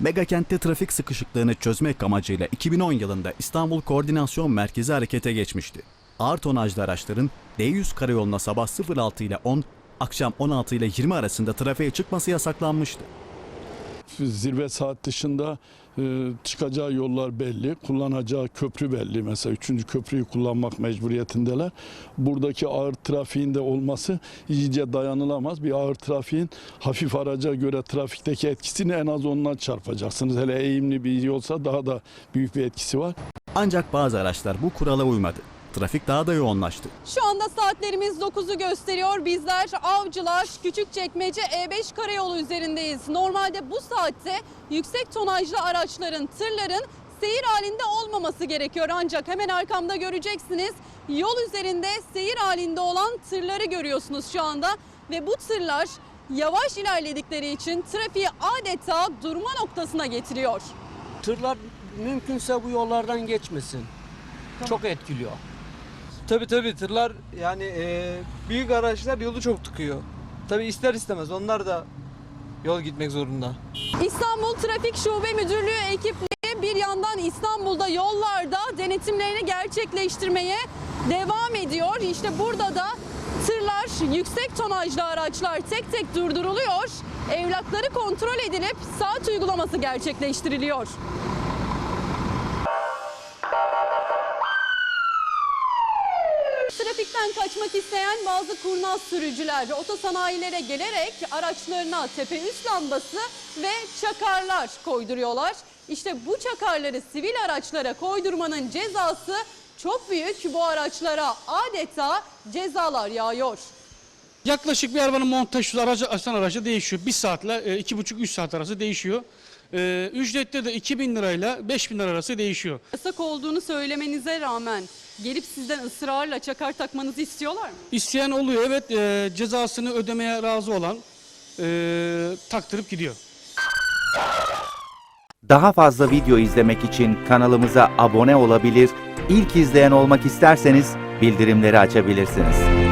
Megakentte trafik sıkışıklığını çözmek amacıyla 2010 yılında İstanbul Koordinasyon Merkezi harekete geçmişti. Ağır tonajlı araçların D100 karayoluna sabah 06 ile 10, akşam 16 ile 20 arasında trafiğe çıkması yasaklanmıştı. Zirve saat dışında e, çıkacağı yollar belli, kullanacağı köprü belli. Mesela üçüncü köprüyü kullanmak mecburiyetindeler. Buradaki ağır trafiğin de olması iyice dayanılamaz. Bir ağır trafiğin hafif araca göre trafikteki etkisini en az ondan çarpacaksınız. Hele eğimli bir yolsa daha da büyük bir etkisi var. Ancak bazı araçlar bu kurala uymadı. Trafik daha da yoğunlaştı. Şu anda saatlerimiz 9'u gösteriyor. Bizler Avcılar Küçükçekmece E5 karayolu üzerindeyiz. Normalde bu saatte yüksek tonajlı araçların, tırların seyir halinde olmaması gerekiyor. Ancak hemen arkamda göreceksiniz yol üzerinde seyir halinde olan tırları görüyorsunuz şu anda. Ve bu tırlar yavaş ilerledikleri için trafiği adeta durma noktasına getiriyor. Tırlar mümkünse bu yollardan geçmesin. Çok etkiliyor. Tabii tabii tırlar yani e, büyük araçlar yolu çok tıkıyor. Tabii ister istemez onlar da yol gitmek zorunda. İstanbul Trafik Şube Müdürlüğü ekipleri bir yandan İstanbul'da yollarda denetimlerini gerçekleştirmeye devam ediyor. İşte burada da tırlar, yüksek tonajlı araçlar tek tek durduruluyor. Evlakları kontrol edilip saat uygulaması gerçekleştiriliyor. Trafikten kaçmak isteyen bazı kurnaz sürücüler otosanayilere gelerek araçlarına tepe üst lambası ve çakarlar koyduruyorlar. İşte bu çakarları sivil araçlara koydurmanın cezası çok büyük. Bu araçlara adeta cezalar yağıyor. Yaklaşık bir arabanın montaj aracı açılan aracı değişiyor. Bir saatle e, iki buçuk üç saat arası değişiyor. E, ücrette de 2000 lirayla 5000 lira arası değişiyor. Yasak olduğunu söylemenize rağmen gelip sizden ısrarla çakar takmanızı istiyorlar mı? İsteyen oluyor evet e, cezasını ödemeye razı olan e, taktırıp gidiyor. Daha fazla video izlemek için kanalımıza abone olabilir, ilk izleyen olmak isterseniz bildirimleri açabilirsiniz.